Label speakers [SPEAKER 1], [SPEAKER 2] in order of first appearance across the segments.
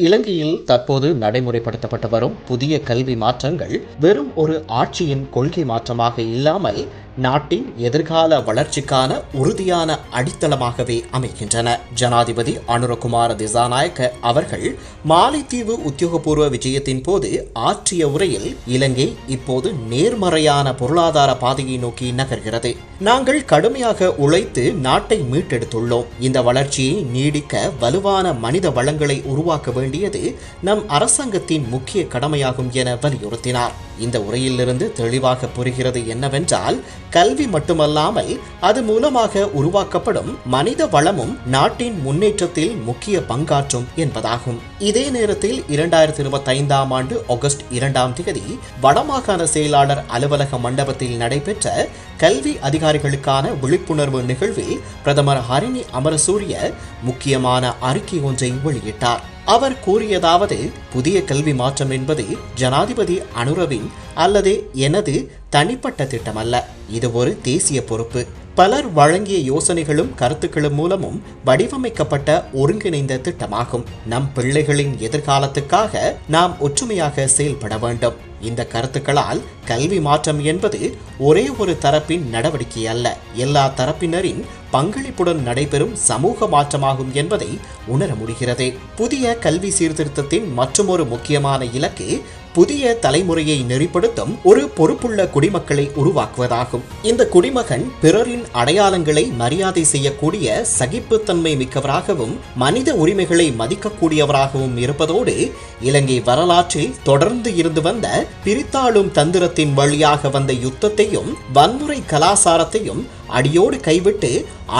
[SPEAKER 1] இலங்கையில் தற்போது நடைமுறைப்படுத்தப்பட்டு வரும் புதிய கல்வி மாற்றங்கள் வெறும் ஒரு ஆட்சியின் கொள்கை மாற்றமாக இல்லாமல் நாட்டின் எதிர்கால வளர்ச்சிக்கான உறுதியான அடித்தளமாகவே அமைகின்றன. ஜனாதிபதி அனுரகுமார திசாநாயக்க அவர்கள் மாலைத்தீவு உத்தியோகபூர்வ விஜயத்தின் போது ஆற்றிய உரையில் இலங்கை இப்போது நேர்மறையான பொருளாதார பாதையை நோக்கி நகர்கிறது. நாங்கள் கடுமையாக உழைத்து நாட்டை மீட்டெடுத்துள்ளோம். இந்த வளர்ச்சியை நீடிக்க வலுவான மனித வளங்களை உருவாக்க வேண்டியது நம் அரசாங்கத்தின் முக்கிய கடமையாகும் என வலியுறுத்தினார். இந்த உரையிலிருந்து தெளிவாக புரிகிறது என்னவென்றால் கல்வி மட்டுமல்லாமல் அது மூலமாக உருவாக்கப்படும் மனித வளமும் நாட்டின் முன்னேற்றத்தில் முக்கிய பங்காற்றும் என்பதாகும். இதே நேரத்தில் இரண்டாயிரத்தி இருபத்தி ஐந்தாம் ஆண்டு ஆகஸ்ட் இரண்டாம் தேதி வடமாகாண செயலாளர் அலுவலக மண்டபத்தில் நடைபெற்ற கல்வி அதிகாரிகளுக்கான விழிப்புணர்வு நிகழ்வில் பிரதமர் ஹரிணி அமரசூரிய முக்கியமான அறிக்கை ஒன்றை வெளியிட்டார். அவர் கூறியதாவது புதிய கல்வி மாற்றம் என்பது ஜனாதிபதி அனுரவின் அல்லது எனது தனிப்பட்ட திட்டமல்ல. இது ஒரு தேசிய பொறுப்பு. பலர் வழங்கிய யோசனைகளும் கருத்துக்களும் மூலமும் வடிவமைக்கப்பட்ட ஒருங்கிணைந்த திட்டமாகும். நம் பிள்ளைகளின் எதிர்காலத்துக்காக நாம் ஒற்றுமையாக செயல்பட வேண்டும். இந்த கருத்துக்களால் கல்வி மாற்றம் என்பது ஒரே ஒரு தரப்பின் நடவடிக்கை அல்ல. எல்லா தரப்பினரின் பங்களிப்புடன் நடைபெறும் சமூக மாற்றமாகும் என்பதை உணர முடிகிறது. புதிய கல்வி சீர்திருத்தத்தின் மற்றொரு முக்கியமான இலக்கு புதிய தலைமுறையை நெறிப்படுத்தும் ஒரு பொறுப்புள்ள குடிமக்களை உருவாக்குவதாகும். இந்த குடிமகன் பிறரின் அடையாளங்களை மரியாதை செய்யக்கூடிய சகிப்புத்தன்மை மிக்கவராகவும் மனித உரிமைகளை மதிக்கக்கூடியவராகவும் இருப்பதோடு இலங்கை வரலாற்றில் தொடர்ந்து இருந்து வந்த பிரித்தாளும் தந்திரத்தின் வழியாக வந்த யுத்தத்தையும் வன்முறை கலாசாரத்தையும் அடியோடு கைவிட்டு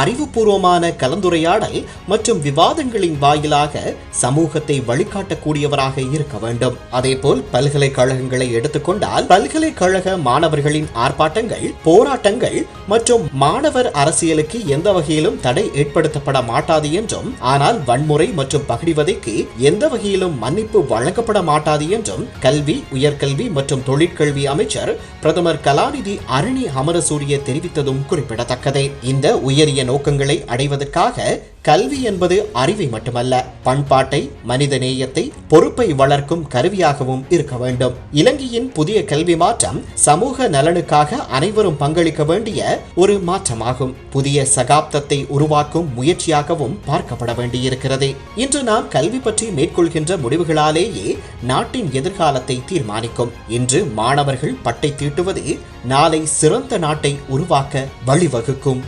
[SPEAKER 1] அறிவுபூர்வமான கலந்துரையாடல் மற்றும் விவாதங்களின் வாயிலாக சமூகத்தை வழிகாட்டக்கூடியவராக இருக்க வேண்டும். அதேபோல் பல்கலைக்கழகங்களை எடுத்துக்கொண்டால் பல்கலைக்கழக மாணவர்களின் ஆர்ப்பாட்டங்கள் போராட்டங்கள் மற்றும் மாணவர் அரசியலுக்கு எந்த வகையிலும் தடை ஏற்படுத்தப்பட மாட்டாது என்றும் ஆனால் வன்முறை மற்றும் பகிடிவதைக்கு எந்த வகையிலும் மன்னிப்பு வழங்கப்பட மாட்டாது என்றும் கல்வி உயர்கல்வி மற்றும் தொழிற்கல்வி அமைச்சர் பிரதமர் கலாநிதி அரணி அமரசூரிய தெரிவித்ததும் குறிப்பிடத்தக்கதே. இந்த உயரிய நோக்கங்களை அடைவதற்காக கல்வி என்பது அறிவை மட்டுமல்ல பண்பாட்டை மனித நேயத்தை பொறுப்பை வளர்க்கும் கருவியாகவும் இருக்க வேண்டும். இலங்கையின் புதிய கல்வி மாற்றம் சமூக நலனுக்காக அனைவரும் பங்களிக்க வேண்டிய ஒரு மாற்றமாகும். புதிய சகாப்தத்தை உருவாக்கும் முயற்சியாகவும் பார்க்கப்பட வேண்டியிருக்கிறது. இன்று நாம் கல்வி பற்றி மேற்கொள்கின்ற முடிவுகளாலேயே நாட்டின் எதிர்காலத்தை தீர்மானிக்கும். இன்று மாணவர்கள் பட்டை தீட்டுவது நாளை சிறந்த நாட்டை உருவாக்க வழிவகுக்கும்.